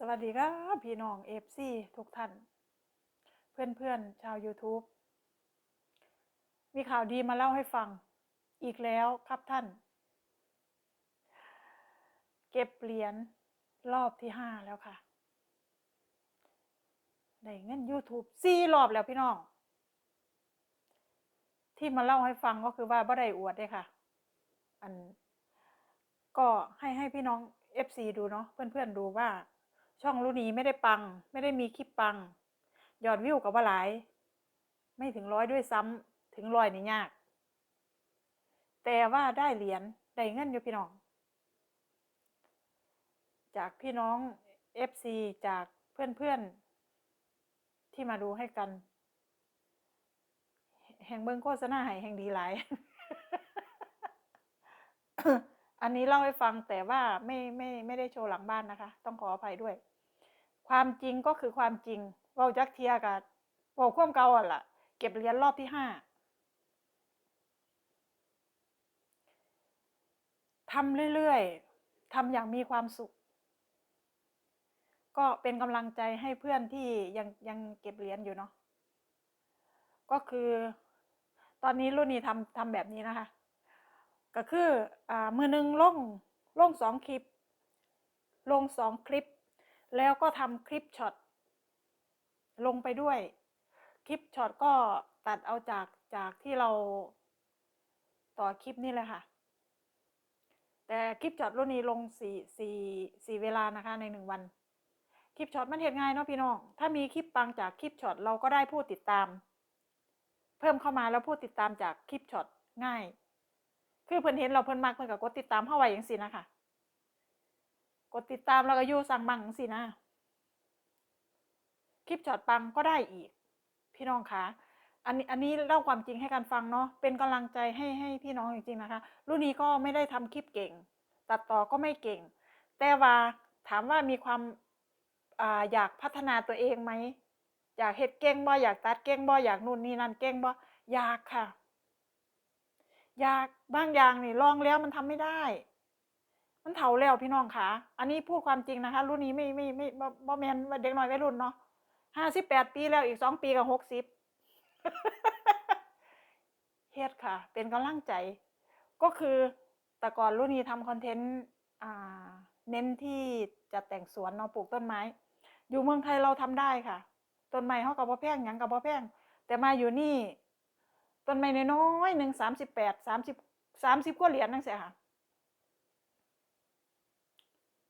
สวัสดีครับพี่น้องเอฟซีทุกท่าน เพื่อนๆชาว YouTube มีข่าวดีมาเล่าให้ฟังอีกแล้วครับท่าน เก็บเหรียญรอบที่ห้าแล้วค่ะ ได้เงิน YouTube สี่รอบแล้วพี่น้อง ที่มาเล่าให้ฟังก็คือว่าบ่ได้อวดเด้ค่ะ อัน ก็ให้ให้พี่น้อง FC ดูเนาะเพื่อนๆดูว่า ช่องรุนีไม่ได้ปัง ไม่ได้มีคลิปปัง ยอดวิวกับว่าหลาย ไม่ถึงร้อยด้วยซ้ำถึงร้อยนี่ยาก แต่ว่าได้เหรียญได้เงินอยู่พี่น้อง จากพี่น้อง FC จากเพื่อนๆ ที่มาดูให้กัน แห่งเบิงโฆษณาให้แห่งดีหลาย อันนี้เล่าให้ฟังแต่ว่าไม่ไม่ไม่ได้โชว์หลังบ้านนะคะ ต้องขออภัยด้วย ความจริงก็คือความจริงว่าจักเทียกับว่าควมเก่าอะล่ะ เก็บเหรียญรอบที่ห้าทำเรื่อยๆทำอย่างมีความสุข ก็เป็นกำลังใจให้เพื่อนที่ยังยังเก็บเหรียญอยู่เนาะก็คือ ตอนนี้รุ่นนี้ทำทำแบบนี้นะคะ ก็คืออ่ามือหนึ่งลงลงสองคลิป ลงสองคลิป แล้วก็ทำคลิปช็อตลงไปด้วย คลิปช็อตก็ตัดเอาจากจากที่เราต่อคลิปนี่เลยค่ะ แต่คลิปช็อตรุ่นนี้ลงสี่สี่สี่เวลานะคะในหนึ่งวัน คลิปช็อตมันเห็นง่ายเนาะพี่น้อง ถ้ามีคลิปปังจากคลิปช็อตเราก็ได้ผู้ติดตาม เพิ่มเข้ามาแล้วผู้ติดตามจากคลิปช็อตง่าย คือเพิ่นเห็นเราเพิ่นมักเพิ่นก็กดติดตามเข้าไว้อย่างสินะคะกดติดตามแล้วก็อยู่สั่งบังจังสินะ คลิปช็อตปังก็ได้อีก พี่น้องคะอันนี้อันนี้เล่าความจริงให้กันฟังเนาะเป็นกำลังใจให้ให้พี่น้องจริงๆนะคะ รุ่นนี้ก็ไม่ได้ทำคลิปเก่ง ตัดต่อก็ไม่เก่ง แต่ว่าถามว่ามีความอาอยากพัฒนาตัวเองไหมอยากเฮ็ดเก่งบ่อยากตัดเก่งบ่อยากนู่นนี่นั่นเก่งบ่อยากค่ะ อยากบางอย่างนี่ลองแล้วมันทำไม่ได้ มันเฒ่าแล้วพี่น้องคะอันนี้พูดความจริงนะคะ รุ่นนี้ไม่ไม่ไม่บ่บ่แมนเด็กน้อยวัยรุ่นเนาะห้าสิบแปดปีแล้วอีกสองปีกับหกสิบเฮ็ดค่ะ เป็นกำลังใจ ก็คือแต่ก่อนรุ่นนี้ทำคอนเทนต์อ่าเน้นที่จัดแต่งสวนเนาะปลูกต้นไม้ อยู่เมืองไทยเราทำได้ค่ะ ต้นไม้เขากับบ่แพงหยังกับบ่แพงแต่มาอยู่นี่ ต้นไม้น้อยหนึ่งสามสิบแปดสามสิบสามสิบกว่าเหรียญนั่นเสียค่ะ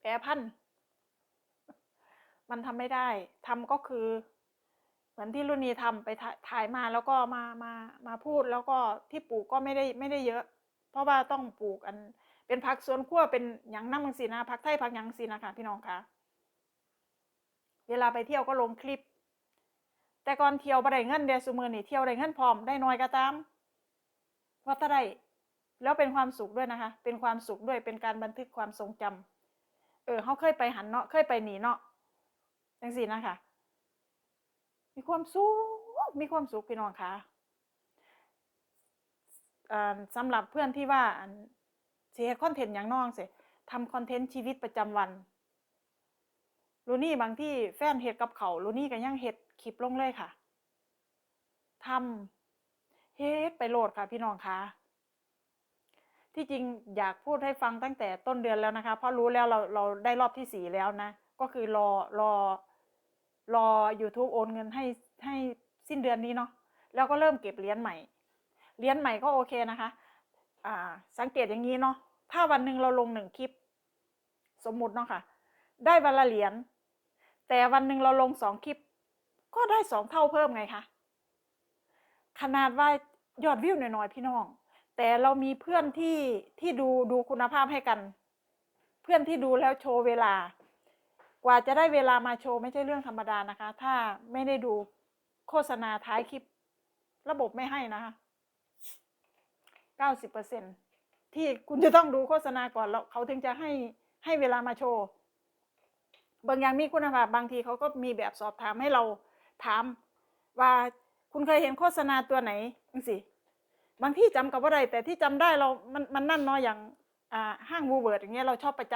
แปรพันมันทำไม่ได้ทำก็คือ เหมือนที่รุ่นนี้ทำไปถ่ายมาแล้วก็มามามาพูดแล้วก็ที่ปลูกก็ไม่ได้ไม่ได้เยอะ เพราะว่าต้องปลูกอันเป็นผักสวนครัวเป็นหยังน้ำมังสีนะผักไทยผักยังสีนะคะพี่น้องคะเวลาไปเที่ยวก็ลงคลิป แต่ก่อนเที่ยวบ่ได้เงินเดซุมือนี่เที่ยวได้เงินพร้อมได้น้อยก็ตามว่าถ้าได้แล้วเป็นความสุขด้วยนะคะ เป็นความสุขด้วยเป็นการบันทึกความทรงจำเออเขาเคยไปหันเนาะเคยไปหนีเนาะจังสี่นะคะมีความสุขมีความสุขพี่น้องคะอ่าสำหรับเพื่อนที่ว่าอันสิเฮ็ดคอนเทนต์อย่างน้องเสิทำคอนเทนต์ชีวิตประจำวัน รูนี่บางที่แฟนเฮ็ดกับเขาวรูนี่ก็ยังเฮ็ดคลิปลงเลยค่ะทำเฮ็ดไปโหลดค่ะพี่น้องคะที่จริงอยากพูดให้ฟังตั้งแต่ต้นเดือนแล้วนะคะ เพราะรู้แล้วเราเราได้รอบที่สี่แล้วนะ ก็คือรอรอรอ YouTube โอนเงินให้ให้สิ้นเดือนนี้เนาะแล้วก็เริ่มเก็บเหรียญใหม่เหรียญใหม่ก็โอเคนะคะอ่าสังเกตอย่างนี้เนาะถ้าวันหนึ่งเราลงหนึ่งคลิป สมมุติเนาะค่ะ ได้วันละเหรียญ แต่วันหนึ่งเราลงสองคลิป ก็ได้สองเท่าเพิ่มไงคะขนาดว่ายอดวิวหน่อยๆพี่น้อง แต่เรามีเพื่อนที่ที่ดูดูคุณภาพให้กัน เพื่อนที่ดูแล้วโชว์เวลา กว่าจะได้เวลามาโชว์ไม่ใช่เรื่องธรรมดานะคะ ถ้าไม่ได้ดูโฆษณาท้ายคลิป ระบบไม่ให้นะคะเก้าสิบเปอร์เซ็นที่คุณจะต้องดูโฆษณาก่อนแล้วเขาถึงจะให้ให้เวลามาโชว์ บางอย่างมีคุณภาพบางทีเขาก็มีแบบสอบถามให้เราถาม ว่าคุณเคยเห็นโฆษณาตัวไหนจังสิบางที่จำกับว่าไรแต่ที่จำได้เรามันมันนั่นเนาะอย่างอ่าห้างวูเวิร์ดอย่างเงี้ยเราชอบประจ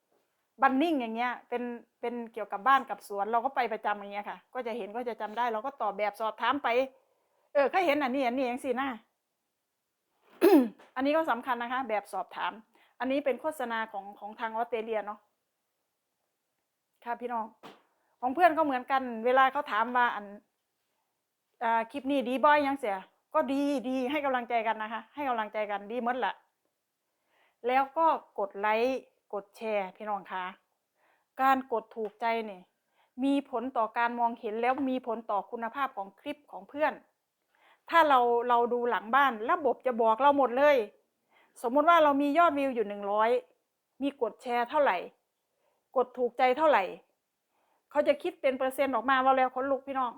ำบันนิ่งอย่างเงี้ยเป็นเป็นเกี่ยวกับบ้านกับสวน เราก็ไปประจำอย่างเงี้ยค่ะ ก็จะเห็นก็จะจำได้ เราก็ตอบแบบสอบถามไป เออเคยเห็นอันนี้อันนี้อย่างสินะอันนี้ก็สำคัญนะคะ แบบสอบถาม อันนี้เป็นโฆษณาของของทางออสเตรเลียเนาะ ค่ะพี่น้อง ของเพื่อนก็เหมือนกัน เวลาเขาถามว่าอันคลิปนี้ดีบ่อยยังเสีย ก็ดีดีให้กำลังใจกันนะคะ ให้กำลังใจกันดีหมดละแล้วก็กดไลค์กดแชร์พี่น้องคะการกดถูกใจเนี่ยมีผลต่อการมองเห็นแล้วมีผลต่อคุณภาพของคลิปของเพื่อน ถ้าเราเราดูหลังบ้านระบบจะบอกเราหมดเลย สมมุติว่าเรามียอดวิวอยู่หนึ่งร้อยมีกดแชร์เท่าไหร่ กดถูกใจเท่าไหร่ เขาจะคิดเป็นเปอร์เซ็นต์ออกมาว่าแล้วคนลุกพี่น้อง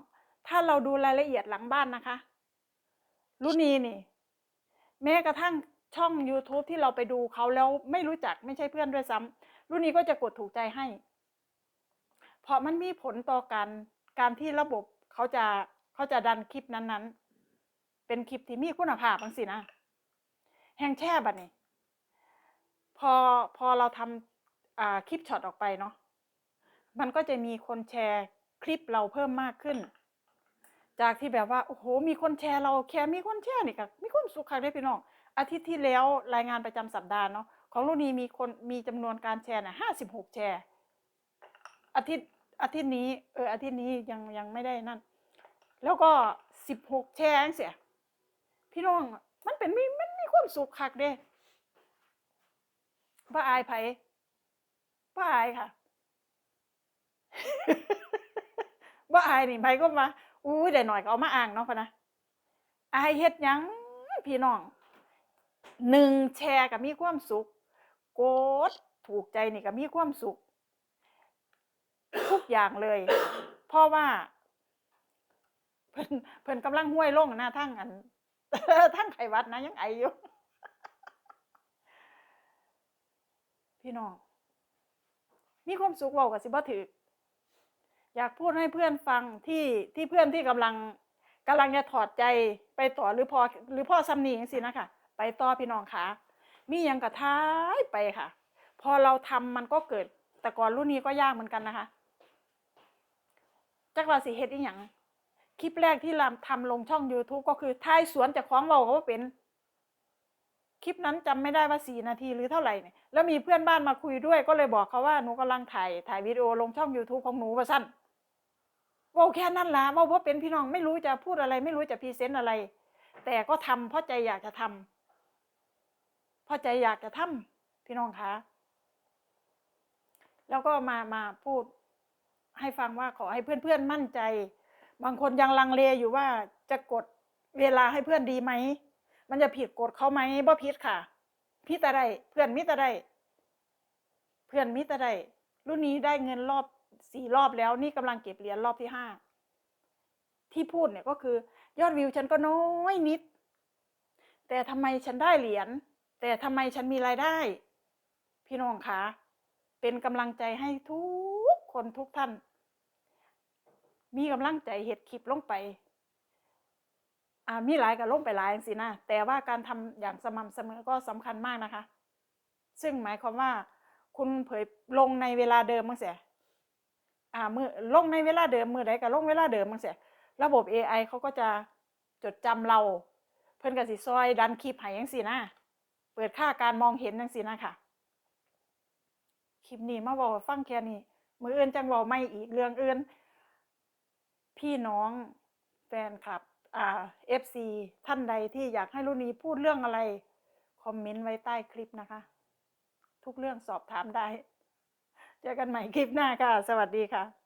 ถ้าเราดูรายละเอียดหลังบ้านนะคะ รุนนี้นี่ แม้กระทั่งช่อง YouTube ที่เราไปดูเขาแล้วไม่รู้จักไม่ใช่เพื่อนด้วยซ้ำรุ่นนี้ก็จะกดถูกใจให้ เพราะมันมีผลต่อการการที่ระบบเขาจะเขาจะดันคลิปนั้นๆ เป็นคลิปที่มีคุณภาพบางสินะ แห่งแช่บัดนี้ พอพอเราทำ อ่าคลิปช็อตออกไปเนาะมันก็จะมีคนแชร์คลิปเราเพิ่มมากขึ้น จากที่แบบว่าโอ้โหมีคนแชร์เราแค่มีคนแชร์นี่ก็มีความสุขค่ะได้พี่น้องอาทิตย์ที่แล้วรายงานประจำสัปดาห์เนาะของรุ่นนี้มีคนมีจำนวนการแชร์น่ะห้าสิบหกแชร์ อาทิตย์อาทิตย์นี้เอออาทิตย์นี้ยังยังไม่ได้นั่น แล้วก็สิบหกแชร์จังเสียพี่น้องมันเป็นมีมันมีความสุขคักเด้บ้าอายไผ บ้าอายค่ะบ่อายนี่ไผก็มาอุ้ยได้หน่อยก็เอามาอ้างเนาะพะนะอายเฮ็ดหยังพี่น้องหนึ่งแชร์ก็มีความสุขกดถูกใจนี่ก็มีความสุข ทุกอย่างเลย เพราะว่าเพิ่นเพิ่นกำลังห้วยลงนะทั้งอันทั้งไขวัดนะยังไออยู่พี่น้อง มีความสุขเว้าก็สิบ่ถูกอยากพูดให้เพื่อนฟังที่ที่เพื่อนที่กำลังกำลังจะถอดใจไปต่อหรือพอหรือพ่อซ้ำนี่จังซี่นะคะไปต่อพี่น้องคะมีหยังกระท้ายไปค่ะ พอเราทำมันก็เกิด แต่ก่อนรุ่นนี้ก็ยากเหมือนกันนะคะจักว่าสิเฮ็ดอีหยังคลิปแรกที่เราทำลงช่อง YouTube ก็คือท้ายสวนจากของเราก็ว่าเป็น คลิปนั้นจำไม่ได้ว่าสี่นาทีหรือเท่าไหร่เนี่ยแล้วมีเพื่อนบ้านมาคุยด้วย ก็เลยบอกเขาว่าหนูกำลังถ่ายถ่ายวิดีโอลงช่อง YouTube ของหนูว่าสั้นว่าแค่นั้นละว่าเพราะเป็นพี่น้องไม่รู้จะพูดอะไร ไม่รู้จะพรีเซนต์อะไร แต่ก็ทำเพราะใจอยากจะทำเพราะใจอยากจะทำพี่น้องคะแล้วก็มามาพูดให้ฟังว่าขอให้เพื่อนๆมั่นใจ บางคนยังลังเลอยู่ว่าจะกดเวลาให้เพื่อนดีไหม มันจะผิดกฎเขาไหมบ่ผิดค่ะพิแต่ได้เพื่อนมิต่ได้เพื่อนมิต่ได้รุ่นนี้ได้เงินรอบสี่รอบแล้ว นี่กำลังเก็บเหรียญรอบที่ห้าที่พูดเนี่ยก็คือ ยอดวิวฉันก็น้อยนิด แต่ทำไมฉันได้เหรียญแต่ทำไมฉันมีรายได้ พี่น้องคะเป็นกำลังใจให้ทุกคนทุกท่าน มีกำลังใจเห็ดคลิปลงไป มีหลายกับลงไปหลายสินะแต่ว่าการทำอย่างสม่ำเสมอก็สำคัญมากนะคะ ซึ่งหมายความว่า คุณเผยลงในเวลาเดิมมั้งเสียอ่ามือลงในเวลาเดิมมือใดก็ลงเวลาเดิมมั้งเสียระบบ AI เขาก็จะจดจำเรา เพิ่นก็สิซอยดันคลิปให้จังซี่นะเปิดค่าการมองเห็นจังซี่นะค่ะคลิปนี้มาเว้าให้ฟังแค่นี้มืออื่นจังเว้าไม่อีกเรื่องอื่นพี่น้องแฟนคลับ เอฟซีท่านใดที่อยากให้รุ่นนี้พูดเรื่องอะไร คอมเมนต์ไว้ใต้คลิปนะคะ ทุกเรื่องสอบถามได้ เจอกันใหม่คลิปหน้าค่ะ สวัสดีค่ะ